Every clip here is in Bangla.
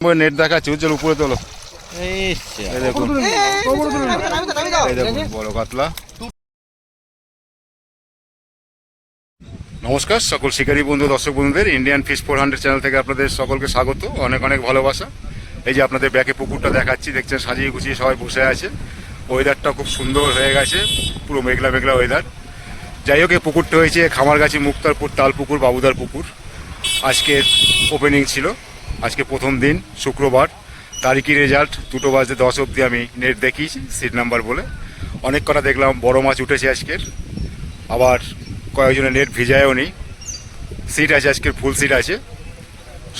নেট দেখাচ্ছে উজ্জ্বল উপরে তোলো দেখুন বড় কাতলা নমস্কার সকল শিকারী বন্ধু দর্শক বন্ধুদের Indian fish four hundred channel থেকে আপনাদের সকলকে স্বাগত অনেক অনেক ভালোবাসা এই যে আপনাদের ব্যাকে পুকুরটা দেখাচ্ছি দেখছেন সাজিয়ে গুছিয়ে সবাই বসে আছে ওয়েদারটা খুব সুন্দর হয়ে গেছে পুরো মেঘলা মেঘলা ওয়েদার যাই হোক এই পুকুরটা হয়েছে খামার খামারগাছি মুক্তারপুর তাল পুকুর বাবুদার পুকুর আজকে ওপেনিং ছিল আজকে প্রথম দিন, শুক্রবার। তারিখি রেজাল্ট দুটো বাজে দশ অবধি আমি নেট দেখি সিট নাম্বার বলে। অনেক কটা দেখলাম, বড় মাছ উঠেছে আজকের। আবার কয়েকজনের নেট ভিজায়ও নেই। সিট আছে আজকের ফুল সিট আছে।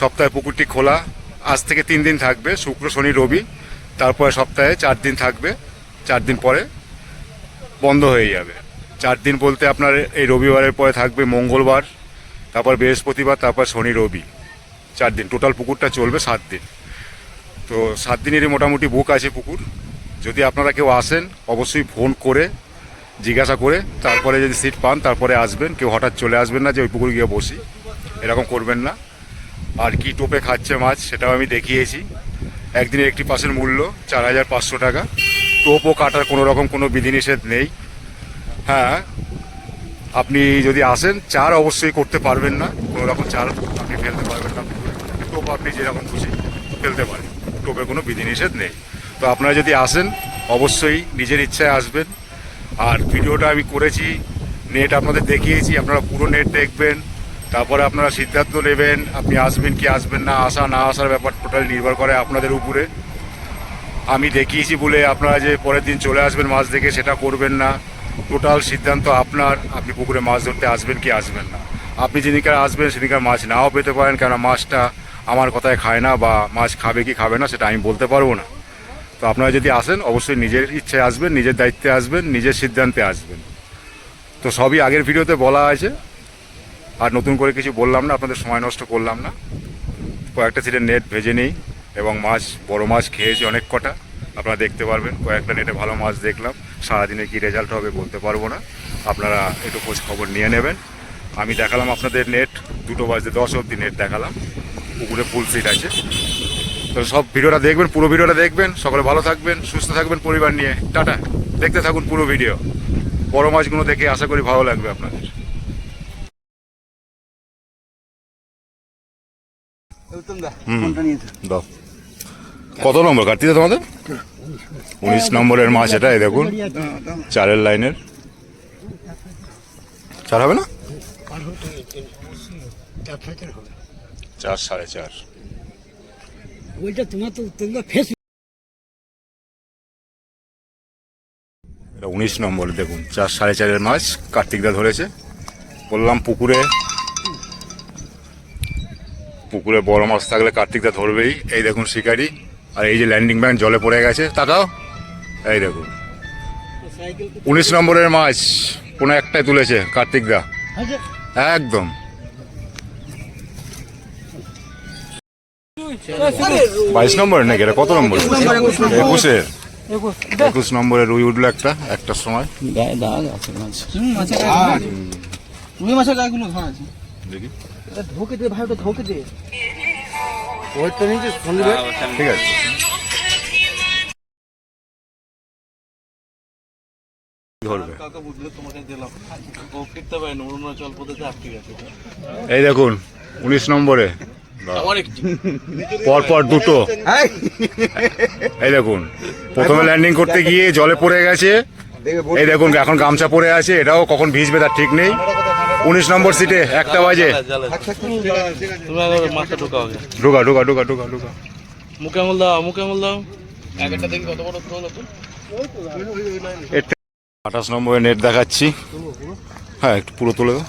সপ্তাহে পুকুরটি খোলা। আজ থেকে তিন দিন থাকবে, শুক্র, শনি, রবি। তারপরে সপ্তাহে চার দিন থাকবে, চার দিন পরে বন্ধ হয়ে যাবে। চার দিন বলতে আপনার এই রবিবারের পরে থাকবে মঙ্গলবার, তারপর বৃহস্পতিবার, তারপর শনি, রবি। চার দিন। টোটাল পুকুরটা চলবে সাত দিন। তো সাত দিনেরই মোটামুটি বুক আছে পুকুর। যদি আপনারা কেউ আসেন, অবশ্যই ফোন করে জিজ্ঞাসা করে, তারপরে যদি সিট পান, তারপরে আসবেন। কেউ হঠাৎ চলে আসবেন না যে ওই পুকুরে গিয়ে বসি। এরকম করবেন না। আর কি টোপে খাচ্ছে মাছ, সেটাও আমি দেখিয়েছি। একদিনের একটি পাশের মূল্য, চার হাজার পাঁচশো টাকা। টোপও কাটার কোনো রকম কোনো বিধিনিষেধ নেই। হ্যাঁ আপনি যদি আসেন, চার অবশ্যই করতে পারবেন না। কোনো রকম চার আপনি ফেলতে পারবেন না। টোপ আপনি যেরকম খুশি ফেলতে পারেন। টোপে কোনো বিধিনিষেধ নেই। তো আপনারা যদি আসেন, অবশ্যই নিজের ইচ্ছায় আসবেন। আর ভিডিওটা আমি করেছি, নেট আপনাদের দেখিয়েছি, আপনারা পুরো নেট দেখবেন। তারপরে আপনারা সিদ্ধান্ত নেবেন, আপনি আসবেন কি আসবেন না, আসা না আসার ব্যাপার টোটাল নির্ভর করে আপনাদের উপরে। আমি দেখিয়েছি বলে আপনারা যে পরের দিন চলে আসবেন মাছ দেখে, সেটা করবেন না। টোটাল সিদ্ধান্ত আপনার, আপনি পুকুরে মাছ ধরতে আসবেন কি আসবেন না। আপনি যেদিনকার আসবেন, সেদিনকার মাছ নাও পেতে পারেন, কেননা মাছটা আমার কথায় খায় না বা মাছ খাবে কি খাবে না, সেটা আমি বলতে পারব না। তো আপনারা যদি আসেন, অবশ্যই নিজের ইচ্ছায় আসবেন, নিজের দায়িত্বে আসবেন, নিজের সিদ্ধান্তে আসবেন। তো সবই আগের ভিডিওতে বলা আছে। আর নতুন করে কিছু বললাম না, আপনাদের সময় নষ্ট করলাম না। কয়েকটা সিটের নেট ভেজে নিই, এবং মাছ, বড় মাছ খেয়েছি অনেক কটা। আপনারা দেখতে পারবেন, কয়েকটা নেটে ভালো মাছ দেখলাম। সারাদিনে কি রেজাল্ট হবে বলতে পারব না। আপনারা একটু খোঁজ খবর নিয়ে নেবেন। আমি দেখালাম আপনাদের নেট, দুটো বাজতে দশ অবধি নেট দেখালাম। পুকুরে ফুল সিট আছে তো সব ভিডিওটা দেখবেন পুরো ভিডিওটা দেখবেন সকলে ভালো থাকবেন সুস্থ থাকবেন পরিবার নিয়ে টাটা দেখতে থাকুন পুরো ভিডিও বড় মাছগুলো দেখে আশা করি ভালো লাগবে আপনাদের কত নম্বর কাটতিতে তোমাদের উনিশ নম্বরের মাছ এটা এই দেখুন চারের লাইনের চার হবে না চার সাড়ে চার। ওইটা তোমার তো তোমরা ফেস এটা উনিশ নম্বর দেখুন চার সাড়ে চারের মাছ কার্তিকদা ধরেছে। বললাম পুকুরে পুকুরে বড় মাছ থাকলে কার্তিকদা ধরবেই। এই দেখুন শিকারি আর এই যে ল্যান্ডিং ব্যান্ড জলে পড়ে গেছে। তাকাও। এই দেখুন। উনিশ নম্বরের মাছ কোনো একটাই তুলেছে কার্তিকদা। আছে একদম। বাইশ নম্বরের নাকি? এটা কত নম্বর? একুশের একুশ নম্বরের রুই উঠল একটা একটার সময়। গায়ে দাগ আছে রুই মাছের গায়েগুলো ধরা আছে। দেখি। ধোকে দে ভাই ওটা ধোকে দে। ওয়েটটা নিয়েছিস ঠিক আছে। এই দেখুন উনিশ নম্বরে। পরপর দুটো। এই। দেখুন প্রথমে ল্যান্ডিং করতে গিয়ে জলে পড়ে গেছে। এই দেখুন এখন গামছা পরে আছে এটাও কখন ভিজবে তার ঠিক নেই। উনিশ নম্বর সিটে একটা বাজে। আগে মাছটা ঢোকাও আগে। ঢুকা ঢুকা ঢুকা ঢুকা ঢুকা। মুখে আঙুল দাও মুখে আঙুল দাও। একটা দেখি কত বড় তো হলো তো। আঠাশ নম্বরের নেট দেখাচ্ছি। হ্যাঁ একটু পুরো তুলে দাও।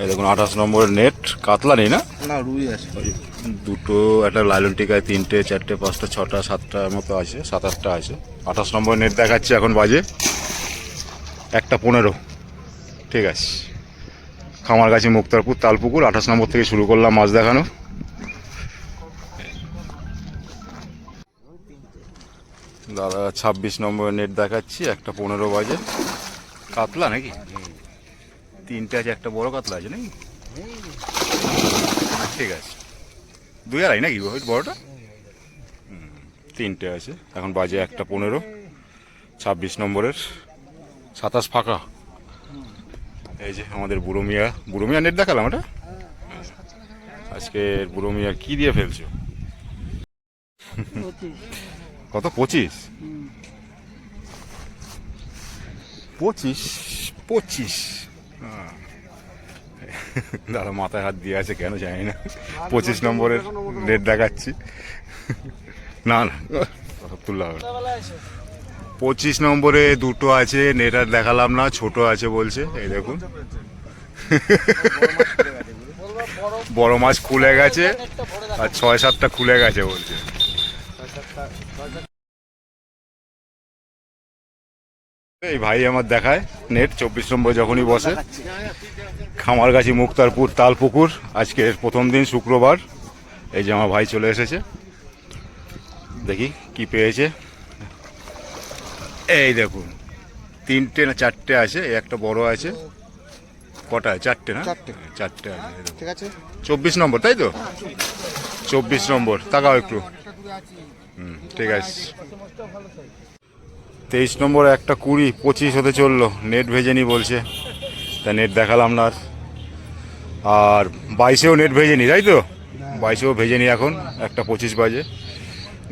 এই দেখুন আঠাশ নম্বরের নেট কাতলা নেই না? না রুই আছে। দুটো একটা লাইলন টিকায় তিনটে চারটে পাঁচটা ছটা সাতটার মতো আছে সাত আটটা আছে। আঠাশ নম্বর নেট দেখাচ্ছে এখন বাজে একটা পনেরো। ঠিক আছে। খামারগাছি মুক্তারপুর তালপুকুর আঠাশ নম্বর থেকে শুরু করলাম মাছ দেখানো। দাদা ছাব্বিশ নম্বরের নেট দেখাচ্ছি একটা পনেরো বাজে। কাতলা নাকি? তিনটে আছে একটা বড় কাতলা আছে নাকি? ঠিক আছে। দুই আড়াই নাকি ওই বড়টা? তিনটে আছে। এখন বাজে একটা পনেরো ছাব্বিশ নম্বরের সাতাশ ফাঁকা। এই যে আমাদের বুড়ো মিয়া বুড়ো মিয়া নেট দেখালাম এটা? আজকে বুড়ো মিয়া কি দিয়ে ফেলছো? কত পঁচিশ? পঁচিশ পঁচিশ। হ্যাঁ। দাদা মাথায় হাত দিয়ে আছে কেন জানি না। পঁচিশ নম্বরের নেট দেখাচ্ছি। না না। তুললা হবে পঁচিশ নম্বরে দুটো আছে নেট আর দেখালাম না ছোট আছে বলছে এই দেখুন। বড় মাছ খুলে গেছে। আর ছয় সাতটা খুলে গেছে বলছে। এই ভাই আমার দেখায় নেট চব্বিশ নম্বর যখনই বসে। খামারগাছি মুক্তারপুর তালপুকুর আজকের প্রথম দিন শুক্রবার। এই যে আমার ভাই চলে এসেছে। দেখি কি পেয়েছে। এই দেখুন তিনটে না চারটে আছে এই একটা বড় আছে। কটা? চারটে না? চারটে। আছে। চব্বিশ নম্বর তাই তো? চব্বিশ নম্বর তাকাও একটু। হুম ঠিক আছে। তেইশ নম্বর একটা কুড়ি পঁচিশ হতে চলল। নেট ভেজেনি বলছে। তা নেট দেখালাম না আর। বাইশেও নেট ভেজেনি তাই তো? বাইশেও ভেজেনি এখন একটা পঁচিশ বাজে।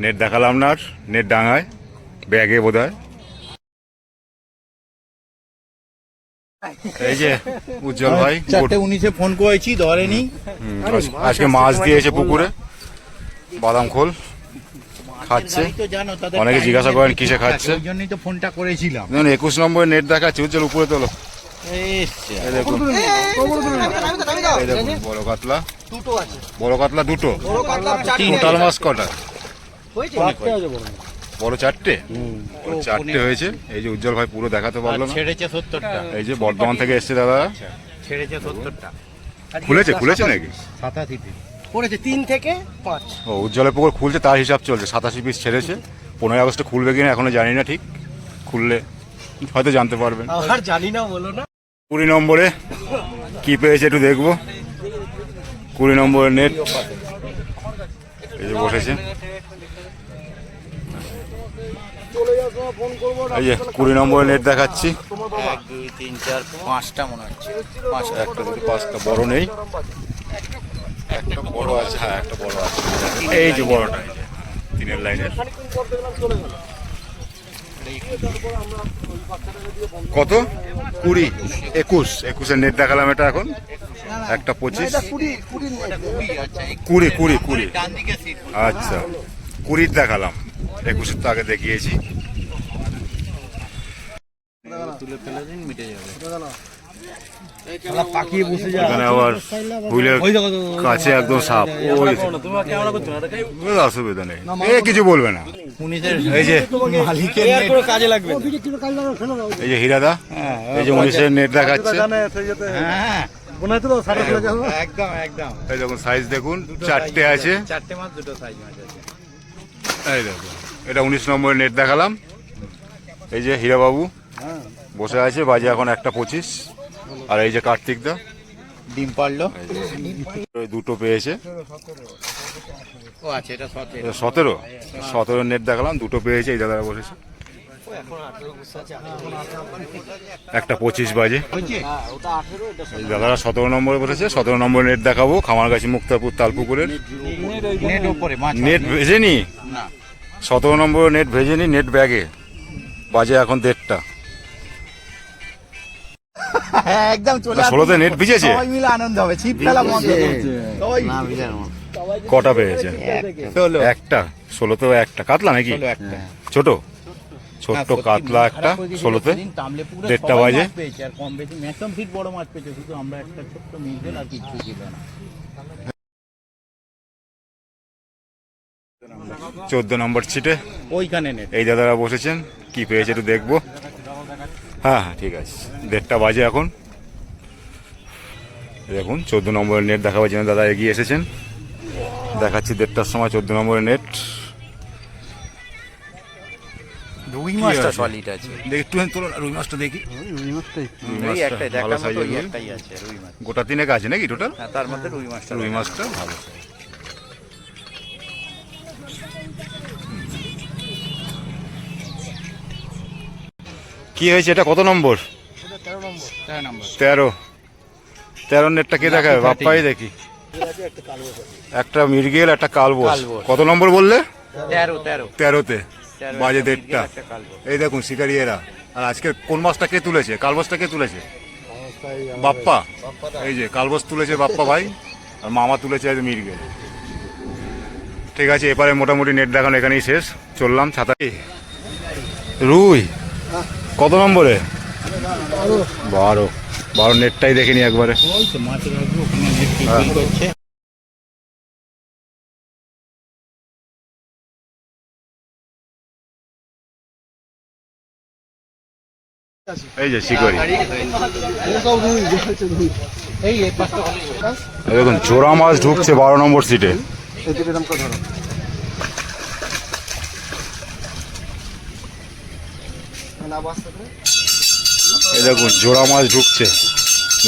নেট দেখালাম না নেট ডাঙায় ব্যাগে বোধ এই যে উজ্জ্বল ভাই চারটে উনিশে ফোন করেছি ধরেনি। আজকে মাছ দিয়েছে পুকুরে। বাদাম খোল। খাচ্ছে? তো জানো তাদের অনেকে জিজ্ঞাসা করেন কিসে খাচ্ছে? ওই জন্যই তো ফোনটা করেছিলাম। দেখুন একুশ নম্বরের নেট দেখাচ্ছে উজ্জ্বল উপরে তোলো। দেখুন। বড় কাতলা। দুটো আছে। বড় কাতলা দুটো। বড় চারটে টোটাল মাছ কটা? বড়। চারটে? চারটে হয়েছে। এই যে উজ্জ্বল ভাই পুরো দেখাতে পারল না। ছেড়েছে সত্তরটা। এই যে বর্ধমান থেকে এসছে দাদা। ছেড়েছে সত্তরটা। খুলেছে খুলেছে নাকি? সাতাশিতে। পড়েছে তিন থেকে পাঁচ। ও উজ্জ্বলের পুকুর খুলছে তার হিসাব চলছে সাতাশি পিস ছেড়েছে। পনেরোই আগস্টে খুলবে কিনা এখনও জানি না ঠিক। খুললে হয়তো জানতে পারবেন। আর জানি না বলো না। কুড়ি নম্বরে কি পেয়েছে একটু দেখব। কুড়ি নম্বরের নেট এই যে বসেছে। এই যে কুড়ি নম্বরের নেট দেখাচ্ছি। এক দুই তিন চার পাঁচটা মনে হচ্ছে। পাঁচটা একটা দুটো পাঁচটা বড় নেই। একটা বড় আছে হ্যাঁ একটা বড় আছে। এই যে বড়টা। এই যে, তিনের লাইনের কত? কুড়ি। একুশ। একুশের নেট দেখালাম এটা এখন। একটা পঁচিশ। কুড়ি কুড়ি কুড়ি। আচ্ছা আচ্ছা। কুড়ির দেখালাম। একুশের তো আগে দেখিয়েছি। তুলে ফেলে দিন মিটে যাবে। এখানে আবার হুইলের কাছে একদম সাপ। ওই অসুবিধা নেই। এ কিছু বলবে না। এই যে। এই যে হীরাদা এই যে উনিশের নেট দেখাচ্ছে। হ্যাঁ। একদম একদম। এই দেখুন সাইজ দেখুন চারটে আছে। চারটে মাছ দুটো সাইজ মাছ আছে। এই দেখুন এটা উনিশ নম্বরের নেট দেখালাম। এই যে হীরাবাবু বসে আছে বাজে এখন একটা পঁচিশ। আর এই যে কার্তিক দা? ডিম পারল। দুটো পেয়েছে। ও আছে এটা সতেরো। সতেরো? নেট দেখালাম দুটো পেয়েছে এই দাদারা বসেছে। একটা পঁচিশ বাজে। দাদারা সতেরো নম্বরে বসেছে সতেরো নম্বর নেট দেখাবো খামার খামারগাছি মুক্তাপুর তালপুকুরের। নেট ভেজেনি? সতেরো নম্বর নেট ভেজেনি নেট ব্যাগে বাজে এখন দেড়টা। একদম চলে। ষোলোতে নেট ভিজেছে। সবাই মিলে আনন্দ হবে ছিপ ফেলা বন্ধ সবাই কটা পেয়েছে একটা ষোলোতেও একটা। কাতলা নাকি? ছোট? না, ছোট্ট কাতলা একটা হয়ে ষোলোতে। দেড়টা বাজে। মাছ পেয়েছে আর কম বেশি ম্যাক্সিমাম ফিট বড় মাছ পেয়েছে শুধু আমরা একটা ছোট্ট মিলছিল আর কিচ্ছু ছিল না। চোদ্দ নম্বর ছিটে। ওইখানে এই দাদারা বসেছেন কি পেয়েছে একটু দেখব। হ্যাঁ হ্যাঁ ঠিক আছে। দেড়টা বাজে এখন। দেখুন চোদ্দ নম্বরের নেট দেখাবার জন্য দাদা এগিয়ে এসেছেন। দেখাচ্ছি দেড়টার সময় চোদ্দ নম্বরের নেট রুই মাছটা সলিড আছে? একটু তোলো রুই মাছটা দেখি। রুই মাছটা একটাই ভালো দেখার মতো একটাই আছে রুই মাছ। গোটা তিনেক আছে নাকি টোটাল হ্যাঁ তার মধ্যে রুই মাছটা রুই মাছটা ভালো কি হয়েছে? এটা কত নম্বর? তেরো। তেরো নেটটা কে দেখাবে? বাপ্পাই দেখি। একটা মির্গেল একটা কালবোস কত নম্বর বললে? তেরো তেরো। তেরোতে। বাজে দেড়টা। এই দেখুন শিকারি এরা আর আজকে কোন মাছটা কে তুলেছে? কালবসটা কে তুলেছে? বাপ্পা। এই যে কালবস তুলেছে বাপ্পা ভাই আর মামা তুলেছে আজ মির্গেল। ঠিক আছে এবারে মোটামুটি নেট দেখানো এখানেই শেষ। চললাম ছাতাই রুই। কত নম্বরে? বারো। বারো নেটটাই দেখে নি একবারে। এই যে দেখুন, চোরা মাছ ঢুকছে বারো নম্বর সিটে এই দেখুন, জোড়া মাছ ঢুকছে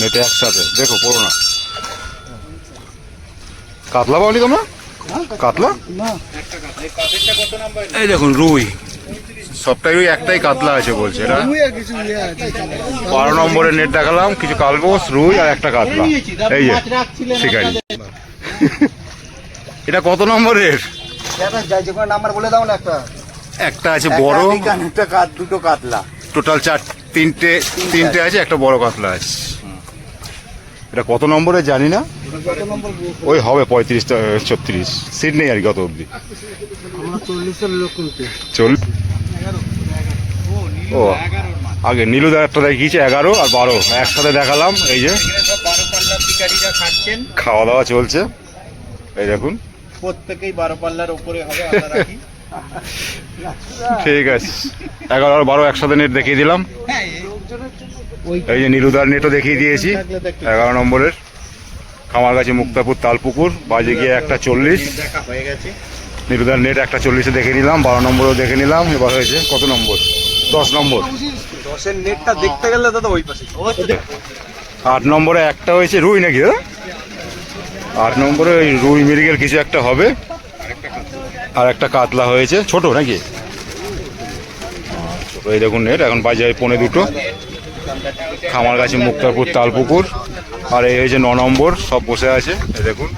নেটে একসাথে। দেখো, পড়ো না। কাতলা পাওনি তোমরা? কাতলা? এই দেখুন, রুই। সবটাই ওই একটাই কাতলা আছে বলছে, এটা? বারো নম্বরের নেট দেখালাম, কিছু কালবোস রুই আর একটা কাতলা। এই যে রাখছিলেন শিকারি। এটা কত নম্বরের? নাম্বার বলে দাও না একটা। একটা আছে বড়। একটা কাত দুটো কাতলা। টোটাল চার তিনটে তিনটে আছে। একটা বড় কাতলা আছে। এটা কত নম্বরে জানি না? ওই হবে পঁয়ত্রিশ ছত্রিশ। সিট নেই আর কি কত অবধি? আমরা চল্লিশের লোক কিন্তু চল ও আগে নীলু একটা দেখিয়েছে এগারো আর বারো। একসাথে দেখালাম এই যে। খাওয়া দাওয়া চলছে। এই দেখুন। প্রত্যেকেই বারো পাল্লার উপরে হবে ঠিক আছে। এগারো আর বারো একসাথে নেট দেখিয়ে দিলাম। এই যে নীলুদার নেটও দেখিয়ে দিয়েছি। এগারো নম্বরের খামার কাছে মুক্তাপুর তালপুকুর। বাজে গিয়ে একটা চল্লিশ। হয়ে নীলুদার নেট একটা চল্লিশে দেখে নিলাম বারো নম্বরও দেখে নিলাম। এবার হয়েছে কত নম্বর? দশ নম্বর। দশের নেটটা দেখতে গেলে দাদা ওই পাশে। আট নম্বরে একটা হয়েছে রুই নাকি দাদা আট নম্বরে ওই রুই মেডিকেল কিছু একটা হবে। আর একটা কাতলা হয়েছে। ছোট নাকি? এই দেখুন নেট এখন বাজে পনে দুটো। খামার কাছে মুক্তারপুর তালপুকুর। আর এই হয়েছে ন নম্বর, সব বসে আছে, এই দেখুন।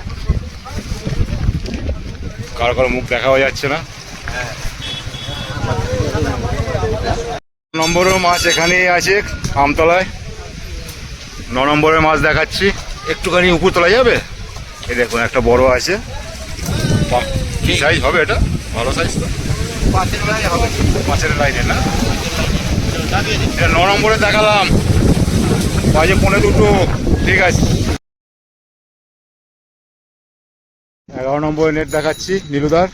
কারও কারও মুখ দেখাও যাচ্ছে না। নম্বরের মাছ এখানেই আছে, আমতলায়। ন নম্বরের মাছ দেখাচ্ছি। একটুখানি উপর তোলা যাবে? এই দেখুন, একটা বড় আছে। কি সাইজ হবে এটা? ভালো সাইজ তো। পাঁচের লাইনে হবে। না এটা ন? নম্বরে দেখালাম। বাজে পনে দুটো। ঠিক আছে। এগারো নম্বরে নেট দেখাচ্ছি নীলুদার।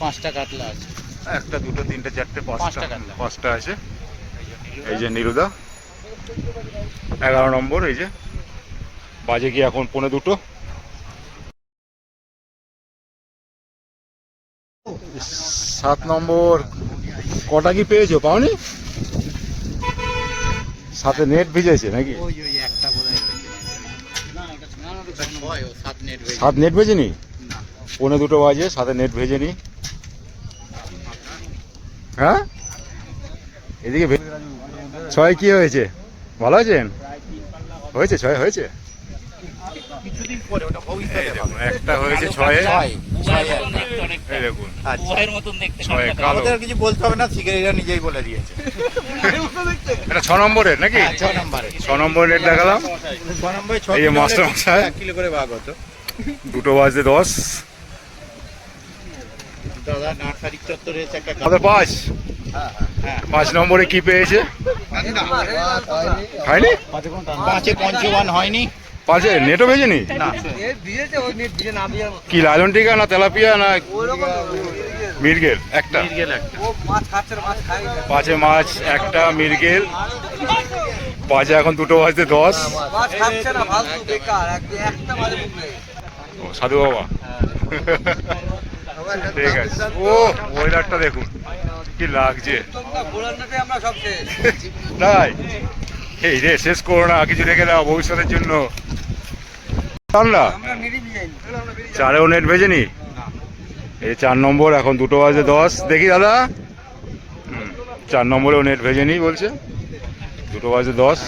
পাঁচটা কাতলা আছে। একটা দুটো তিনটে চারটে পাঁচটা। পাঁচটা আছে। এই যে নীলুদা। এগারো নম্বর এই যে। বাজে কি এখন পনে দুটো? সাত নম্বর। কটা কি পেয়েছ? পাওনি? সাথে নেট ভিজেছে নাকি? ওই ওই একটা বোধহয় হয়েছে। ছয় ও সাত নেট নেট ভেজেনি? পনে দুটো বাজে সাথে নেট ভেজেনি। হ্যাঁ? এদিকে ভে- ছয় কি হয়েছে? ভালো আছেন? হয়েছে ছয় হয়েছে? কিছুদিন পরে ওটা ভবিষ্যতে এই দেখুন, একটা হয়েছে ছয়ে। ছয় ছয় দেখুন। ছয়ের মতন দেখতে। আমাদের কিছু বলতে হবে না শিকারীরা নিজেই বলে দিয়েছে। এটা ছ নম্বরের নাকি? হ্যাঁ, ছ নম্বরে ছ নম্বরের দেখালাম। ছ নম্বরে ছ এই মাস্টার মশাই। এক কিলো করে ভাগ হতো। দুটো বাজতে দশ। দাদা নার্সারি চত্বরে একটা আমাদের পাঁচ। হ্যাঁ পাঁচ নম্বরে কি পেয়েছে? খায়নি পাঁচে পঞ্চবান হয়নি। পাঁচে নেটও ভেজেনি? না। কি লালন টিকা না তেলাপিয়া না মির্গেল? একটা। পাঁচে মাছ একটা মির্গেল। পাঁচে এখন দুটো বাজতে দশ। ও সাধু বাবা। ঠিক আছে। ও ওয়েদারটা দেখুন কি লাগছে। তাই? এই রে শেষ করো না কিছু রেখে দাও ভবিষ্যতের জন্য। আমরা চারেও নেট ভেজেনি? এই চার নম্বর এখন দুটো বাজে দশ। দেখি দাদা। চার নম্বরেও নেট ভেজেনি বলছে। দুটো বাজে দশ।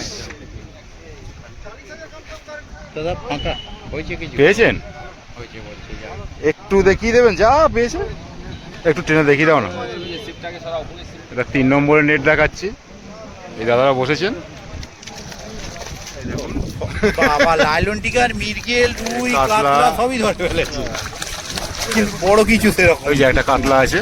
পেয়েছেন? একটু দেখিয়ে দেবেন যা পেয়েছেন একটু ট্রেনে দেখিয়ে দাও না। এটা তিন নম্বরের নেট দেখাচ্ছি। এই দাদারা বসেছেন। বাবা লাইলন টিকার মিরগেল রুই কাতলা। কাতলা সবই ধরে ফেলেছে। বড় কিছু সেরকম ওই যে একটা কাতলা আছে।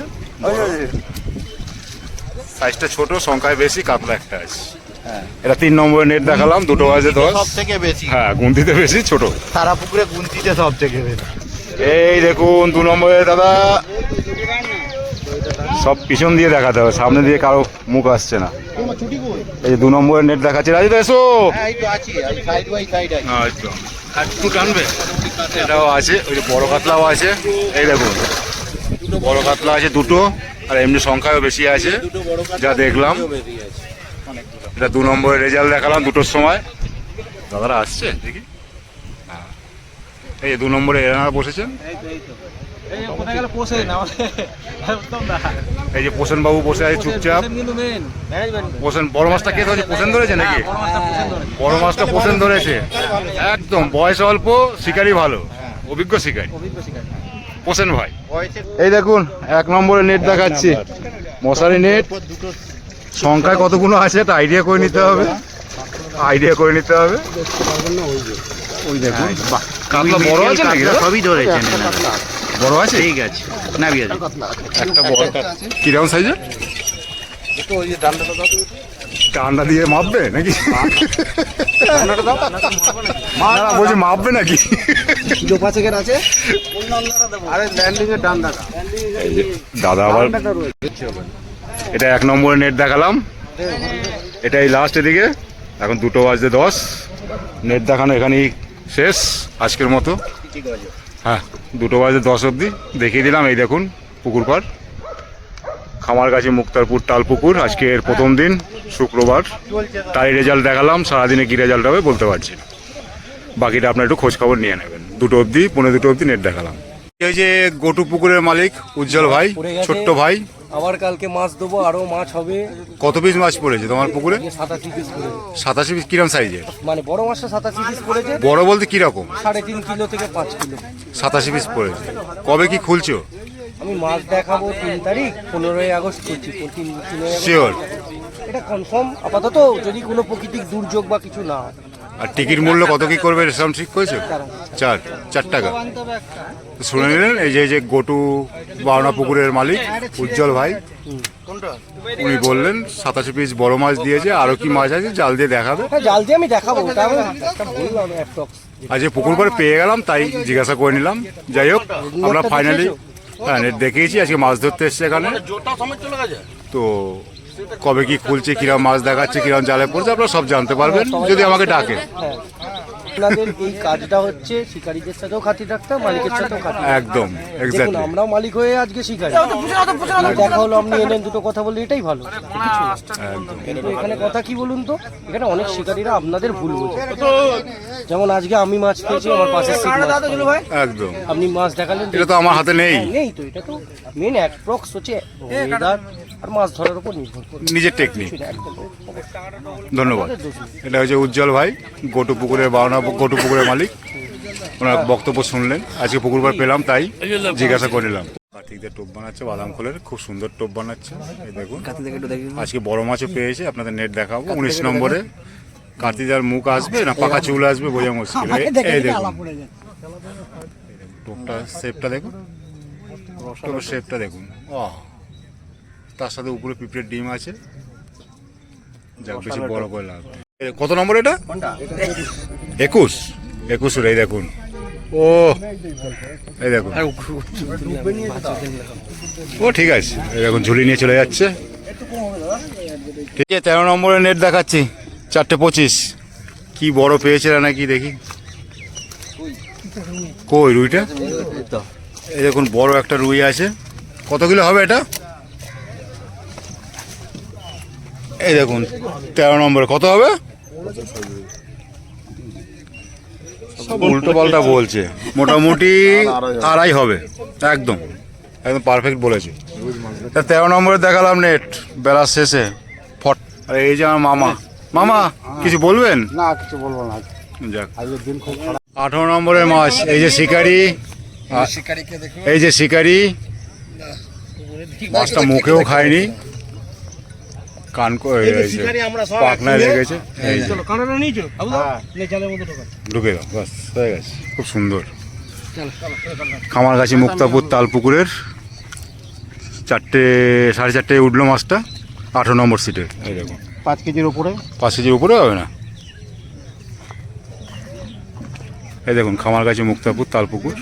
সাইজটা ছোট সংখ্যায় বেশি কাতলা একটা আছে। হ্যাঁ। এটা তিন নম্বরের নেট দেখালাম দুটো বাজে দশ। সব থেকে বেশি। হ্যাঁ গুনতিতে বেশি ছোট। সারা পুকুরে গুনতিতে সব থেকে বেশি। এই দেখুন দু নম্বরে দাদা। সব পিছন দিয়ে দেখাতে হবে সামনে দিয়ে কারও মুখ আসছে না। এই যে দু নম্বরের নেট দেখাচ্ছে। রাজু এসো। হ্যাঁ এই তো আছি সাইড বাই সাইড আছে। একদম আর একটু টানবে? এটাও আছে ওই যে বড় কাতলাও আছে। এই দেখুন বড় কাতলা আছে দুটো আর এমনি সংখ্যাও বেশি আছে যা দেখলাম। এটা দু নম্বরের রেজাল্ট দেখালাম দুটোর সময়। দাদারা আসছে দেখি। হ্যাঁ। এই দু নম্বরে এনারা বসেছেন। এই যে পোষণ বাবু বসে আছে চুপচাপ। কিন্তু পোষণ বড় মাছটা কে ধরেছে? পোষণ ধরেছে নাকি? বড় মাছটা পোষণ ধরেছে। একদম বয়স অল্প শিকারি ভালো। অভিজ্ঞ শিকারি। পোষণ ভাই। এই দেখুন এক নম্বরে নেট দেখাচ্ছি। মশারি নেট সংখ্যায় কতগুলো আছে এটা আইডিয়া করে নিতে হবে। আইডিয়া করে নিতে হবে। ওই দেখুন কাতলা বড় আছে নাকি? সবই ধরেছেন বড় আছে? ঠিক আছে। না বিয়ে একটা বড় কীরকম সাইজের? ডান্ডা দিয়ে মাপবে নাকি? না, না, বলছি মাপবে নাকি? আছে। দাদা আবার এটা এক নম্বরে নেট দেখালাম। এটাই লাস্ট এদিকে। এখন দুটো বাজতে দশ। নেট দেখানো এখানেই শেষ আজকের মতো। হ্যাঁ দুটো বাজে দশ অবধি। দেখিয়ে দিলাম এই দেখুন পুকুর পাড়। কাছে মুক্তারপুর টাল পুকুর আজকে এর প্রথম দিন শুক্রবার। তাই রেজাল্ট দেখালাম সারাদিনে কী রেজাল্ট হবে বলতে পারছি না। বাকিটা আপনার একটু খোঁজখবর নিয়ে নেবেন। দুটো অবধি পনেরো দুটো অবধি নেট দেখালাম। এই যে গোটু পুকুরের মালিক উজ্জ্বল ভাই ছোট্ট ভাই আবার কালকে মাছ দেবো আরও মাছ হবে কত পিস মাছ পড়েছে তোমার পুকুরে সাতাশি পিস করে সাতাশি পিস কিরম সাইজের মানে বড় মাছটা সাতাশি পিস পড়েছে বড় বলতে কীরকম সাড়ে তিন কিলো থেকে পাঁচ কিলো সাতাশি পিস পড়েছে কবে কি খুলছো আমি মাছ দেখাবো তিন তারিখ পনেরোই আগস্ট করছি তিন শিওর এটা কনফার্ম আপাতত যদি কোনো প্রাকৃতিক দুর্যোগ বা কিছু না হয় আর টিকিট মূল্য কত কি করবে সেরকম ঠিক করেছে? চার চার টাকা। শুনে নিলেন এই যে এই যে গোটু বাওনা পুকুরের মালিক উজ্জ্বল ভাই। উনি বললেন সাতাশি পিস বড় মাছ দিয়েছে আরও কি মাছ আছে জাল দিয়ে দেখাবে। হ্যাঁ জাল দিয়ে আমি দেখাবো আজ যে পুকুর পাড়ে পেয়ে গেলাম তাই জিজ্ঞাসা করে নিলাম। যাই হোক আমরা ফাইনালি হ্যাঁ নেট দেখিয়েছি আজকে মাছ ধরতে এসছে এখানে। তো কবে কি খুলছে কিরম মাছ দেখাচ্ছে কিরম জালে পড়ছে আপনারা সব জানতে পারবেন যদি আমাকে ডাকে হ্যাঁ। আপনাদের এই কাজটা হচ্ছে শিকারীদের সাথেও খাতির রাখতে মালিকের সাথেও খাতির একদম দেখুন আমরাও মালিক হয়ে আজকে শিকারি। দেখা হলো আপনি এলেন দুটো কথা বললে এটাই ভালো। কিন্তু এখানে কথা কি বলুন তো? এখানে অনেক শিকারীরা আপনাদের ভুল বোঝে। যেমন আজকে আমি মাছ পেয়েছি আমার পায়নি। একদম। আপনি মাছ দেখালেন এটা তো আমার হাতে নেই। নেই তো এটা তো মেন অ্যাপ্রক্স হচ্ছে আর মাছ ধরার উপর নির্ভর করে। নিজের টেকনিক ধন্যবাদ। এটা হচ্ছে উজ্জ্বল ভাই গোটু পুকুরের বারোনা গোটু পুকুরের মালিক। ওনার বক্তব্য শুনলেন। আজকে পুকুর পাড় পেলাম তাই জিজ্ঞাসা করে নিলাম। কার্তিকদের টোপ বানাচ্ছে বাদাম খোলের খুব সুন্দর টোপ বানাচ্ছে। এই দেখুন। আজকে বড় মাছও পেয়েছে আপনাদের নেট দেখাবো। উনিশ নম্বরে। কার্তিকদার মুখ আসবে না পাকা চুল আসবে বোঝা মুশকিল। এই- এই দেখুন টোপটা শেপটা দেখুন। টোপের শেপটা দেখুন। ও তার সাথে উপরে পিঁপড়ের ডিম আছে। যাক বেশি বড় করে। এ, কত নম্বর এটা? একুশ। একুশ এই দেখুন। ও এই দেখুন। ও ঠিক আছে। এই দেখুন ঝুলি নিয়ে চলে যাচ্ছে। ঠিক আছে তেরো নম্বরের নেট দেখাচ্ছি। চারটে পঁচিশ। কি বড় পেয়েছে না নাকি দেখি। কই রুইটা? এই দেখুন বড় একটা রুই আছে। কত কিলো হবে এটা? এই দেখুন তেরো নম্বরে কত হবে? সব উল্টো পাল্টা বলছে। মোটামুটি আড়াই হবে একদম। একদম পারফেক্ট বলেছে। তা তেরো নম্বরে দেখালাম নেট বেলার শেষে। ফট আর এই যে আমার মামা। মামা কিছু বলবেন? না কিছু বলব না। যাক। আজকের দিন খুব খারাপ। আঠারো নম্বরের মাছ এই যে শিকারি। এই যে শিকারি। মাছটা মুখেও খায়নি। কান পাখনায় লেগেছে ঢোকা দাও বাস হয়ে গেছে। খুব সুন্দর। খামারগাছি মুক্তাপুর তালপুকুরের চারটে সাড়ে চারটে উঠল মাছটা আঠারো নম্বর দেখুন পাঁচ কেজির উপরে? পাঁচ কেজির উপরে হবে না? এই দেখুন খামারগাছি মুক্তাপুর তালপুকুর।